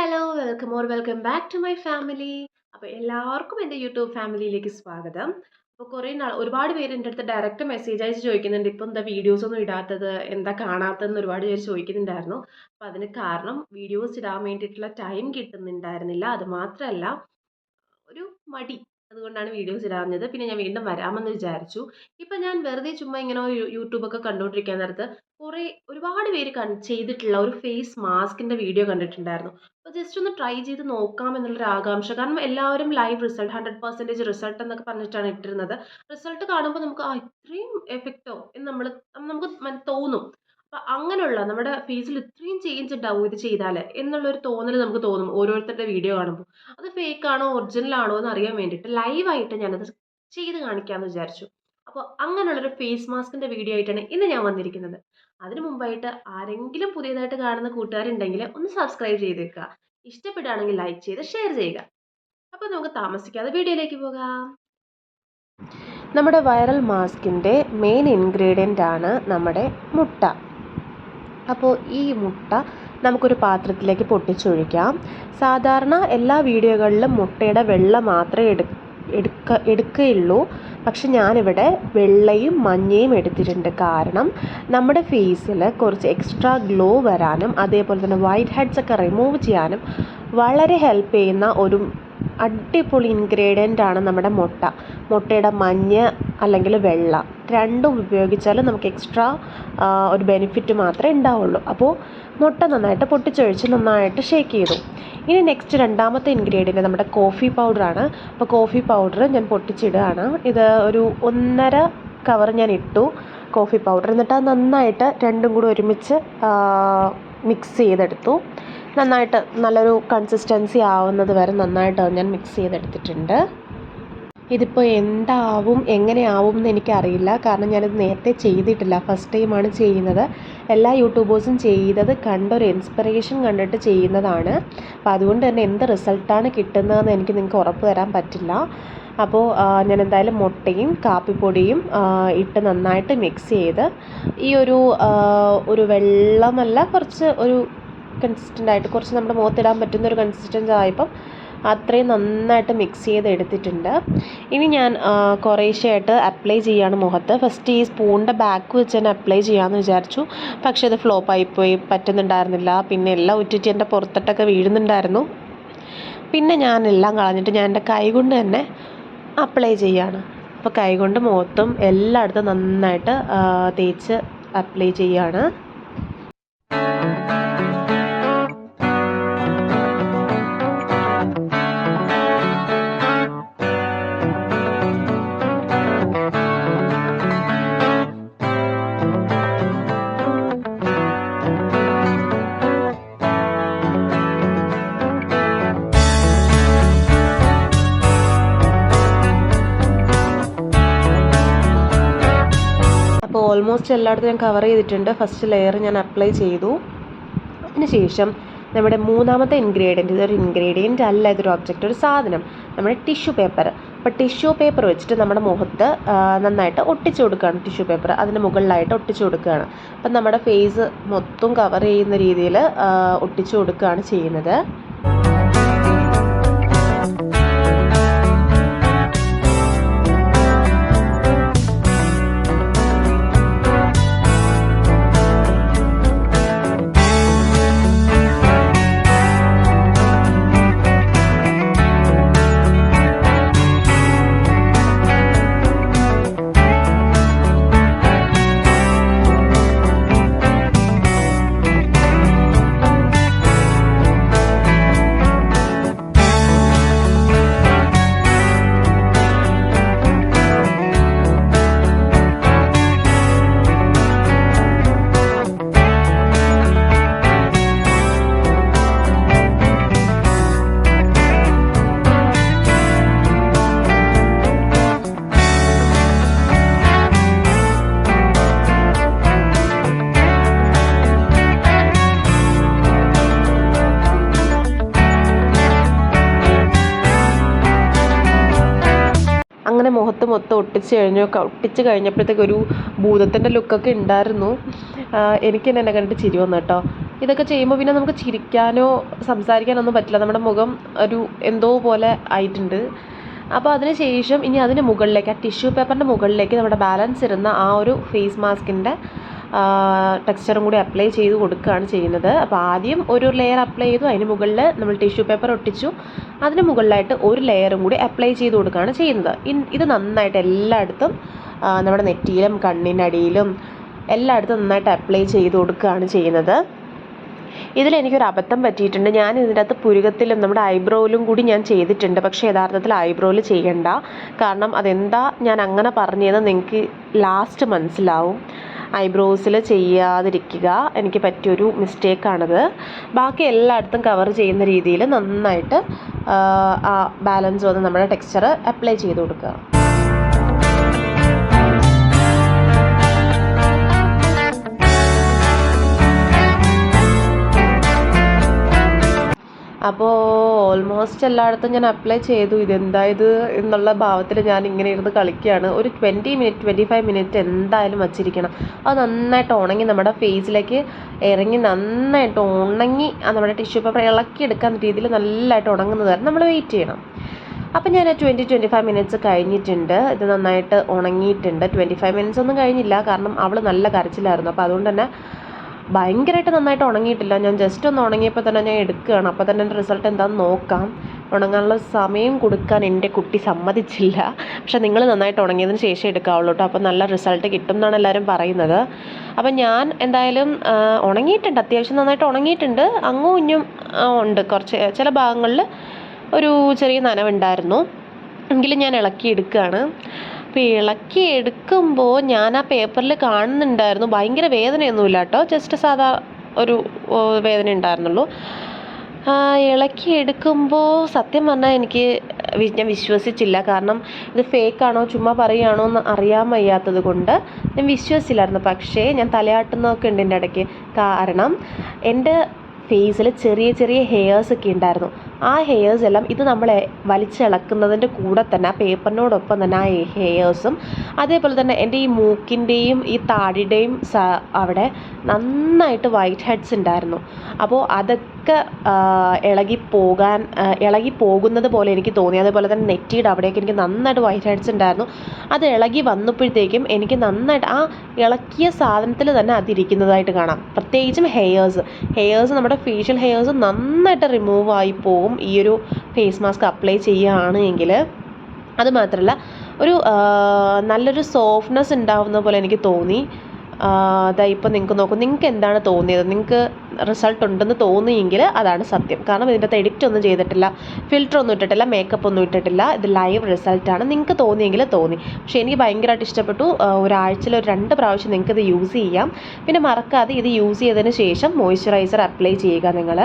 Hello welcome or welcome back to my family. അപ്പോൾ എല്ലാവർക്കും എന്റെ യൂട്യൂബ് ഫാമിലിയിലേക്ക് സ്വാഗതം. അപ്പോൾ കുറേ നാൾ ഒരുപാട് പേര് എന്റെ അടുത്ത് ഡയറക്റ്റ് മെസ്സേജ് അയച്ച് ചോദിക്കുന്നുണ്ട് ഇപ്പോൾ എന്താ വീഡിയോസ് ഒന്നും ഇടാത്തത്? എന്താ കാണാത്തതെന്ന്? ഒരുപാട് പേര് ചോദിക്കുന്നുണ്ടായിരുന്നു. അപ്പോൾ അതിന് കാരണം വീഡിയോസ് ഇടാൻ വേണ്ടിയിട്ടുള്ള ടൈം കിട്ടുന്നുണ്ടായിരുന്നില്ല. അത് മാത്രമല്ല ഒരു മടി അതുകൊണ്ടാണ് വീഡിയോസ് ഇടാഞ്ഞത്. പിന്നെ ഞാൻ വീണ്ടും വരാമെന്ന് വിചാരിച്ചു. ഇപ്പം ഞാൻ വെറുതെ ചുമ്മാ ഇങ്ങനെ യൂട്യൂബൊക്കെ കണ്ടുകൊണ്ടിരിക്കാൻ നേരത്ത് കുറേ ഒരുപാട് പേര് കൺ ചെയ്തിട്ടുള്ള ഒരു ഫേസ് മാസ്കിന്റെ വീഡിയോ കണ്ടിട്ടുണ്ടായിരുന്നു. അപ്പോൾ ജസ്റ്റ് ഒന്ന് ട്രൈ ചെയ്ത് നോക്കാം എന്നുള്ളൊരു ആകാംക്ഷ. കാരണം എല്ലാവരും live result hundred percentage result എന്നൊക്കെ പറഞ്ഞിട്ടാണ് ഇട്ടിരുന്നത്. റിസൾട്ട് കാണുമ്പോൾ നമുക്ക് ആ ഇത്രയും എഫക്റ്റോ എന്ന് നമ്മൾ നമുക്ക് തോന്നും. അപ്പം അങ്ങനെയുള്ള നമ്മുടെ ഫേസിൽ ഇത്രയും ചേഞ്ച് ഉണ്ടാവും ഇത് ചെയ്താൽ എന്നുള്ളൊരു തോന്നൽ നമുക്ക് തോന്നും ഓരോരുത്തരുടെ വീഡിയോ കാണുമ്പോൾ അത് ഫേക്ക് ആണോ ഒറിജിനൽ ആണോ എന്ന് അറിയാൻ വേണ്ടിയിട്ട് ലൈവായിട്ട് ഞാനത് ചെയ്ത് കാണിക്കാമെന്ന് വിചാരിച്ചു. അപ്പോൾ അങ്ങനെയുള്ളൊരു ഫേസ് മാസ്കിന്റെ വീഡിയോ ആയിട്ടാണ് ഇന്ന് ഞാൻ വന്നിരിക്കുന്നത്. അതിന് മുമ്പായിട്ട് ആരെങ്കിലും പുതിയതായിട്ട് കാണുന്ന കൂട്ടുകാരുണ്ടെങ്കിൽ ഒന്ന് സബ്സ്ക്രൈബ് ചെയ്തേക്കുക ഇഷ്ടപ്പെടുകയാണെങ്കിൽ ലൈക്ക് ചെയ്ത് ഷെയർ ചെയ്യുക. അപ്പോൾ നമുക്ക് താമസിക്കാതെ വീഡിയോയിലേക്ക് പോകാം. നമ്മുടെ വൈറൽ മാസ്കിന്റെ മെയിൻ ഇൻഗ്രീഡിയന്റ് ആണ് നമ്മുടെ മുട്ട. അപ്പോൾ ഈ മുട്ട നമുക്കൊരു പാത്രത്തിലേക്ക് പൊട്ടിച്ചൊഴിക്കാം. സാധാരണ എല്ലാ വീഡിയോകളിലും മുട്ടയുടെ വെള്ള മാത്രമേ എടു എടുക്ക എടുക്കുകയുള്ളൂ. പക്ഷെ ഞാനിവിടെ വെള്ളയും മഞ്ഞയും എടുത്തിട്ടുണ്ട്. കാരണം നമ്മുടെ ഫേസിൽ കുറച്ച് എക്സ്ട്രാ ഗ്ലോ വരാനും അതേപോലെ തന്നെ വൈറ്റ് ഹെഡ്സ് ഒക്കെ റിമൂവ് ചെയ്യാനും വളരെ ഹെൽപ്പ് ചെയ്യുന്ന ഒരു അടിപൊളി ഇൻഗ്രീഡിയന്റ് ആണ് നമ്മുടെ മുട്ട. മുട്ടയുടെ മഞ്ഞ അല്ലെങ്കിൽ വെള്ള രണ്ടും ഉപയോഗിച്ചാൽ നമുക്ക് എക്സ്ട്രാ ഒരു ബെനിഫിറ്റ് മാത്രമേ ഉണ്ടാവുള്ളൂ. അപ്പോൾ മുട്ട നന്നായിട്ട് പൊട്ടിച്ചൊഴിച്ച് നന്നായിട്ട് ഷേക്ക് ചെയ്തു. ഇനി നെക്സ്റ്റ് രണ്ടാമത്തെ ഇൻഗ്രീഡിയന്റ് നമ്മുടെ കോഫി പൗഡറാണ് അപ്പോൾ കോഫി പൗഡർ ഞാൻ പൊട്ടിച്ചിടുകയാണ്. ഇത് ഒരു ഒന്നര കവർ ഞാൻ ഇട്ടു കോഫി പൗഡർ എന്നിട്ട് അത് നന്നായിട്ട് രണ്ടും കൂടി ഒരുമിച്ച് മിക്സ് ചെയ്തെടുത്തു. നന്നായിട്ട് നല്ലൊരു കൺസിസ്റ്റൻസി ആവുന്നത് വരെ നന്നായിട്ട് ഞാൻ മിക്സ് ചെയ്തെടുത്തിട്ടുണ്ട്. ഇതിപ്പോൾ എന്താവും എങ്ങനെയാവും എന്ന് എനിക്കറിയില്ല. കാരണം ഞാനിത് നേരത്തെ ചെയ്തിട്ടില്ല. ഫസ്റ്റ് ടൈമാണ് ചെയ്യുന്നത്. എല്ലാ യൂട്യൂബേഴ്സും ചെയ്തത് കണ്ടൊരു ഇൻസ്പിറേഷൻ കണ്ടിട്ട് ചെയ്യുന്നതാണ്. അപ്പോൾ അതുകൊണ്ട് തന്നെ എന്ത് റിസൾട്ടാണ് കിട്ടുന്നതെന്ന് എനിക്ക് നിങ്ങൾക്ക് ഉറപ്പ് തരാൻ പറ്റില്ല. അപ്പോൾ ഞാൻ എന്തായാലും മുട്ടയും കാപ്പിപ്പൊടിയും ഇട്ട് നന്നായിട്ട് മിക്സ് ചെയ്ത് ഈ ഒരു ഒരു വെള്ളമല്ല കുറച്ച് ഒരു കൺസിസ്റ്റന്റ് ആയിട്ട് കുറച്ച് നമ്മുടെ മുഖത്തിടാൻ പറ്റുന്ന ഒരു കൺസിസ്റ്റൻസ് ആയപ്പം അത്രയും നന്നായിട്ട് മിക്സ് ചെയ്ത് എടുത്തിട്ടുണ്ട് ഇനി ഞാൻ കുറേശ്ശെയായിട്ട് അപ്ലൈ ചെയ്യാണ് മുഖത്ത്. ഫസ്റ്റ് ഈ സ്പൂണിന്റെ ബാക്ക് വെച്ച് തന്നെ അപ്ലൈ ചെയ്യാമെന്ന് വിചാരിച്ചു. പക്ഷെ അത് ഫ്ലോപ്പായി പോയി പറ്റുന്നുണ്ടായിരുന്നില്ല. പിന്നെ എല്ലാം ഉറ്റിട്ട് എന്റെ പുറത്തോട്ടൊക്കെ വീഴുന്നുണ്ടായിരുന്നു. പിന്നെ ഞാൻ എല്ലാം കളഞ്ഞിട്ട് ഞാൻ എന്റെ കൈ കൊണ്ട് തന്നെ അപ്ലൈ ചെയ്യാണ്. അപ്പോൾ കൈകൊണ്ട് മുഖത്തും എല്ലായിടത്തും നന്നായിട്ട് തേച്ച് അപ്ലൈ ചെയ്യാണ്. ഓൾമോസ്റ്റ് എല്ലായിടത്തും ഞാൻ കവർ ചെയ്തിട്ടുണ്ട്. ഫസ്റ്റ് ലെയർ ഞാൻ അപ്ലൈ ചെയ്തു. അതിനുശേഷം നമ്മുടെ മൂന്നാമത്തെ ഇൻഗ്രീഡിയന്റ് ഇതൊരു ഇൻഗ്രീഡിയന്റ് അല്ല ഇതൊരു ഒബ്ജക്റ്റ് ഒരു സാധനം. നമ്മുടെ ടിഷ്യൂ പേപ്പർ അപ്പോൾ ടിഷ്യൂ പേപ്പർ വെച്ചിട്ട് നമ്മുടെ മുഖത്ത് നന്നായിട്ട് ഒട്ടിച്ചു കൊടുക്കുകയാണ് ടിഷ്യൂ പേപ്പർ അതിന് മുകളിലായിട്ട് ഒട്ടിച്ചു കൊടുക്കുകയാണ്. അപ്പം നമ്മുടെ ഫേസ് മൊത്തം കവർ ചെയ്യുന്ന രീതിയിൽ ഒട്ടിച്ചു കൊടുക്കുകയാണ് ചെയ്യുന്നത്. മുഖത്ത് മൊത്തം ഒട്ടിച്ച് കഴിഞ്ഞു. ഒട്ടിച്ച് കഴിഞ്ഞപ്പോഴത്തേക്ക് ഒരു ഭൂതത്തിന്റെ ലുക്കൊക്കെ ഉണ്ടായിരുന്നു. എനിക്ക് തന്നെ എന്നെ കണ്ടിട്ട് ചിരി വന്നു കേട്ടോ. ഇതൊക്കെ ചെയ്യുമ്പോൾ പിന്നെ നമുക്ക് ചിരിക്കാനോ സംസാരിക്കാനോ ഒന്നും പറ്റില്ല. നമ്മുടെ മുഖം ഒരു എന്തോ പോലെ ആയിട്ടുണ്ട്. അപ്പോൾ അതിന് ശേഷം ഇനി അതിന് മുകളിലേക്ക് ആ ടിഷ്യൂ പേപ്പറിന്റെ മുകളിലേക്ക് നമ്മുടെ ബാലൻസ് ഇരുന്ന ആ ഒരു ഫേസ് മാസ്കിന്റെ ടെക്സ്ചറും കൂടി അപ്ലൈ ചെയ്ത് കൊടുക്കുകയാണ് ചെയ്യുന്നത്. അപ്പോൾ ആദ്യം ഒരു ലെയർ അപ്ലൈ ചെയ്തു അതിന് മുകളിൽ നമ്മൾ ടിഷ്യൂ പേപ്പർ ഒട്ടിച്ചു. അതിന് മുകളിലായിട്ട് ഒരു ലെയറും കൂടി അപ്ലൈ ചെയ്ത് കൊടുക്കുകയാണ് ചെയ്യുന്നത്. ഇത് നന്നായിട്ട് എല്ലായിടത്തും നമ്മുടെ നെറ്റിയിലും കണ്ണിനടിയിലും എല്ലായിടത്തും നന്നായിട്ട് അപ്ലൈ ചെയ്ത് കൊടുക്കുകയാണ് ചെയ്യുന്നത്. ഇതിൽ എനിക്കൊരു അബദ്ധം പറ്റിയിട്ടുണ്ട്. ഞാൻ ഇതിന്റെ അകത്ത് പുരുകത്തിലും നമ്മുടെ ഐബ്രോയിലും കൂടി ഞാൻ ചെയ്തിട്ടുണ്ട്. പക്ഷേ യഥാർത്ഥത്തിൽ ഐബ്രോയിൽ ചെയ്യണ്ട. കാരണം അതെന്താ ഞാൻ അങ്ങനെ പറഞ്ഞതെന്ന് നിങ്ങൾക്ക് ലാസ്റ്റ് മനസ്സിലാവും. ഐബ്രോസിൽ ചെയ്യാതിരിക്കുക. എനിക്ക് പറ്റിയൊരു മിസ്റ്റേക്കാണത്. ബാക്കി എല്ലായിടത്തും കവർ ചെയ്യുന്ന രീതിയിൽ നന്നായിട്ട് ബാലൻസ് വന്ന് നമ്മുടെ ടെക്സ്ചർ അപ്ലൈ ചെയ്ത് കൊടുക്കുക. അപ്പോൾ ഓൾമോസ്റ്റ് എല്ലായിടത്തും ഞാൻ അപ്ലൈ ചെയ്തു. ഇതെന്താ ഇത് എന്നുള്ള ഭാവത്തിൽ ഞാൻ ഇങ്ങനെ ഇരുന്ന് കളിക്കുകയാണ്. ഒരു twenty minute twenty five minute എന്തായാലും വച്ചിരിക്കണം. അത് നന്നായിട്ട് ഉണങ്ങി നമ്മുടെ ഫേസിലേക്ക് ഇറങ്ങി നന്നായിട്ട് ഉണങ്ങി നമ്മുടെ ടിഷ്യൂ പേപ്പർ ഇളക്കിയെടുക്കാൻ രീതിയിൽ നല്ലതായിട്ട് ഉണങ്ങുന്നത് വരെ നമ്മൾ വെയിറ്റ് ചെയ്യണം. അപ്പം ഞാൻ ട്വന്റി ട്വന്റി ഫൈവ് മിനിറ്റ്സ് കഴിഞ്ഞിട്ടുണ്ട്. ഇത് നന്നായിട്ട് ഉണങ്ങിയിട്ടുണ്ട്. ട്വന്റി ഫൈവ് മിനിറ്റ്സ് ഒന്നും കഴിഞ്ഞില്ല. കാരണം അവൾ നല്ല കരച്ചിലായിരുന്നു. അപ്പോൾ അതുകൊണ്ട് തന്നെ ഭയങ്കരമായിട്ട് നന്നായിട്ട് ഉണങ്ങിയിട്ടില്ല. ഞാൻ ജസ്റ്റ് ഒന്ന് ഉണങ്ങിയപ്പോൾ തന്നെ ഞാൻ എടുക്കുകയാണ്. അപ്പോൾ തന്നെ എന്റെ റിസൾട്ട് എന്താണെന്ന് നോക്കാം. ഉണങ്ങാനുള്ള സമയം കൊടുക്കാൻ എന്റെ കുട്ടി സമ്മതിച്ചില്ല. പക്ഷെ നിങ്ങൾ നന്നായിട്ട് ഉണങ്ങിയതിന് ശേഷം എടുക്കാവുള്ളൂ കേട്ടോ. അപ്പോൾ നല്ല റിസൾട്ട് കിട്ടും എന്നാണ് എല്ലാവരും പറയുന്നത്. അപ്പോൾ ഞാൻ എന്തായാലും ഉണങ്ങിയിട്ടുണ്ട്. അത്യാവശ്യം നന്നായിട്ട് ഉണങ്ങിയിട്ടുണ്ട്. അങ്ങും ഇഞ്ഞും ഉണ്ട്. കുറച്ച് ചില ഭാഗങ്ങളിൽ ഒരു ചെറിയ നനവുണ്ടായിരുന്നു. എങ്കിലും ഞാൻ ഇളക്കി എടുക്കുകയാണ് അപ്പോൾ ഇളക്കി എടുക്കുമ്പോൾ ഞാൻ ആ പേപ്പറിൽ കാണുന്നുണ്ടായിരുന്നു. ഭയങ്കര വേദനയൊന്നുമില്ല കേട്ടോ ജസ്റ്റ് സാധാ ഒരു വേദന ഉണ്ടായിരുന്നുള്ളൂ. ഇളക്കി എടുക്കുമ്പോൾ സത്യം പറഞ്ഞാൽ എനിക്ക് ഞാൻ വിശ്വസിച്ചില്ല. കാരണം ഇത് ഫേക്കാണോ ചുമ്മാ പറയുകയാണോ എന്ന് അറിയാൻ വയ്യാത്തത് കൊണ്ട് ഞാൻ വിശ്വസിച്ചില്ലായിരുന്നു. പക്ഷേ ഞാൻ തലയാട്ടുന്നതൊക്കെ ഉണ്ട് എന്റെ ഇടയ്ക്ക് കാരണം എന്റെ ഫേസിൽ ചെറിയ ചെറിയ ഹെയർസ് ഒക്കെ ഉണ്ടായിരുന്നു. ആ ഹെയേഴ്സ് എല്ലാം ഇത് നമ്മൾ വലിച്ചിളക്കുന്നതിന്റെ കൂടെ തന്നെ ആ പേപ്പറിനോടൊപ്പം തന്നെ ആ ഹെയേഴ്സും അതേപോലെ തന്നെ എന്റെ ഈ മൂക്കിന്റെയും ഈ താടിയുടെയും അവിടെ നന്നായിട്ട് വൈറ്റ് ഹെഡ്സ് ഉണ്ടായിരുന്നു. അപ്പോൾ അതൊക്കെ ഇളകി പോകാൻ ഇളകി പോകുന്നത് പോലെ എനിക്ക് തോന്നി. അതേപോലെ തന്നെ നെറ്റിയുടെ അവിടെയൊക്കെ എനിക്ക് നന്നായിട്ട് വൈറ്റ് ഹെഡ്സ് ഉണ്ടായിരുന്നു. അത് ഇളകി വന്നപ്പോഴത്തേക്കും എനിക്ക് നന്നായിട്ട് ആ ഇളക്കിയ സാധനത്തിൽ തന്നെ അതിരിക്കുന്നതായിട്ട് കാണാം. പ്രത്യേകിച്ചും ഹെയേഴ്സ് ഹെയേഴ്സ് നമ്മുടെ ഫേഷ്യൽ ഹെയേഴ്സ് നന്നായിട്ട് റിമൂവ് ആയി പോകും. ഈ ഒരു ഫേസ് മാസ്ക് അപ്ലൈ ചെയ്യുകയാണ് എങ്കിൽ അത് മാത്രമല്ല ഒരു നല്ലൊരു സോഫ്റ്റ്നെസ് ഉണ്ടാവുന്ന പോലെ എനിക്ക് തോന്നി. അതാ ഇപ്പം നിങ്ങൾക്ക് നോക്കൂ നിങ്ങൾക്ക് എന്താണ് തോന്നിയത്? നിങ്ങൾക്ക് റിസൾട്ട് ഉണ്ടെന്ന് തോന്നിയെങ്കിൽ അതാണ് സത്യം. കാരണം ഇതിന്റെ അകത്ത് എഡിറ്റ് ഒന്നും ചെയ്തിട്ടില്ല ഫിൽറ്റർ ഒന്നും ഇട്ടിട്ടില്ല മേക്കപ്പ് ഒന്നും ഇട്ടിട്ടില്ല. ഇത് ലൈവ് റിസൾട്ടാണ് നിങ്ങൾക്ക് തോന്നിയെങ്കിൽ തോന്നി. പക്ഷേ എനിക്ക് ഭയങ്കരമായിട്ട് ഇഷ്ടപ്പെട്ടു. ഒരാഴ്ചയിൽ ഒരു രണ്ട് പ്രാവശ്യം നിങ്ങൾക്ക് ഇത് യൂസ് ചെയ്യാം. പിന്നെ മറക്കാതെ ഇത് യൂസ് ചെയ്തതിന് ശേഷം മോയ്സ്ചറൈസർ അപ്ലൈ ചെയ്യുക നിങ്ങൾ.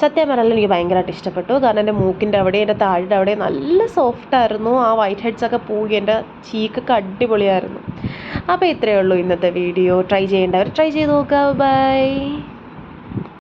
സത്യം പറഞ്ഞാൽ എനിക്ക് ഭയങ്കരമായിട്ട് ഇഷ്ടപ്പെട്ടു. കാരണം എന്റെ മൂക്കിന്റെ അവിടെ എന്റെ താഴെ അവിടെ നല്ല സോഫ്റ്റ് ആയിരുന്നു. ആ വൈറ്റ് ഹെഡ്സ് ഒക്കെ പോയി എന്റെ ചീക്കൊക്കെ അടിപൊളിയായിരുന്നു. അപ്പോൾ ഇത്രയേ ഉള്ളൂ ഇന്നത്തെ വീഡിയോ ട്രൈ ചെയ്യേണ്ടവർ ട്രൈ ചെയ്ത് നോക്കുക. ബൈ